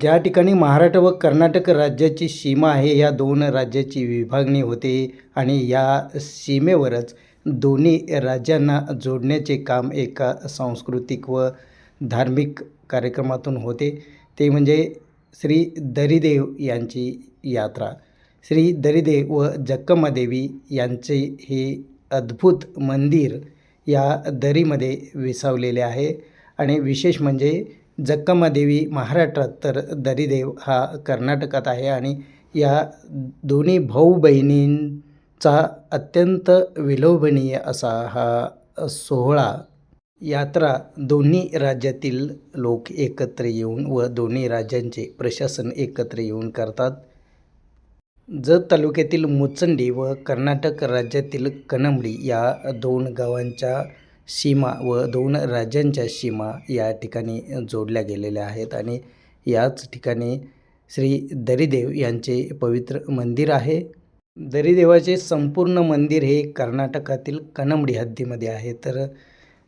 ज्या ठिकाणी महाराष्ट्र व कर्नाटक राज्याची सीमा आहे या दोन राज्याची विभागणी होते आणि या सीमेवरच दोन्ही राज्यांना जोडण्याचे काम एका सांस्कृतिक व धार्मिक कार्यक्रमातून होते. ते म्हणजे श्री दरिदेव यांची यात्रा. श्री दरिदेव व जक्कमादेवी यांचे हे अद्भुत मंदिर या दरीमध्ये विसावलेले आहे. आणि विशेष म्हणजे जक्कमादेवी महाराष्ट्रात तर दरिदेव हा कर्नाटकात आहे आणि या दोन्ही भाऊ बहिणींचा अत्यंत विलोभनीय असा हा सोहळा यात्रा दोन्ही राज्यातील लोक एकत्र येऊन व दोन्ही राज्यांचे प्रशासन एकत्र येऊन करतात. जत तालुक्यातील मुचंडी व कर्नाटक राज्यातील कनंबडी या दोन गावांच्या सीमा व दोन राज्यांच्या सीमा या ठिकाणी जोडल्या गेलेल्या आहेत आणि याच ठिकाणी श्री दरिदेव यांचे पवित्र मंदिर आहे. दरिदेवाचे संपूर्ण मंदिर हे कर्नाटकातील कनमडी हद्दीमध्ये आहे. तर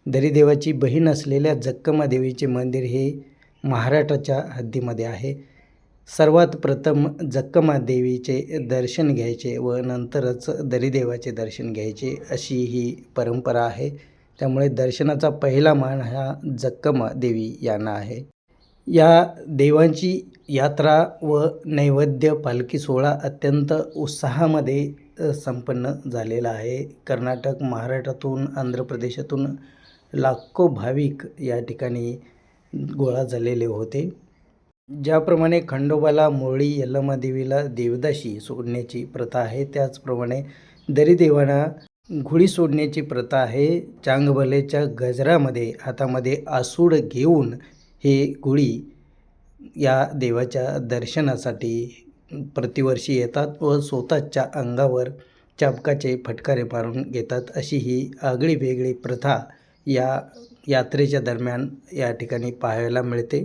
दरिदेवाची बहीण असलेल्या जक्कमादेवीचे मंदिर हे महाराष्ट्राच्या हद्दीमध्ये आहे. सर्वात प्रथम जक्कमादेवीचे दर्शन घ्यायचे व नंतरच दरिदेवाचे दर्शन घ्यायचे अशी ही परंपरा आहे. त्यामुळे दर्शनाचा पहिला मान हा जक्कम्मादेवी यांना आहे. या देवांची यात्रा व नैवेद्य पालखी सोहळा अत्यंत उत्साहामध्ये संपन्न झालेला आहे. कर्नाटक महाराष्ट्रातून आंध्र प्रदेशातून लाखो भाविक या ठिकाणी गोळा झालेले होते. ज्याप्रमाणे खंडोबाला मोरळी यल्लमादेवीला देवदाशी सोडण्याची प्रथा आहे त्याचप्रमाणे दरीदेवांना घोडी सोडण्याची प्रथा आहे. चांगभलेच्या गजरामध्ये हातामध्ये आसूड घेऊन हे घोडी या देवाच्या दर्शनासाठी प्रतिवर्षी येतात व स्वतःच्या अंगावर चाबकाचे फटकारे मारून घेतात. अशी ही आगळी वेगळी प्रथा या यात्रेच्या दरम्यान या ठिकाणी पाहायला मिळते.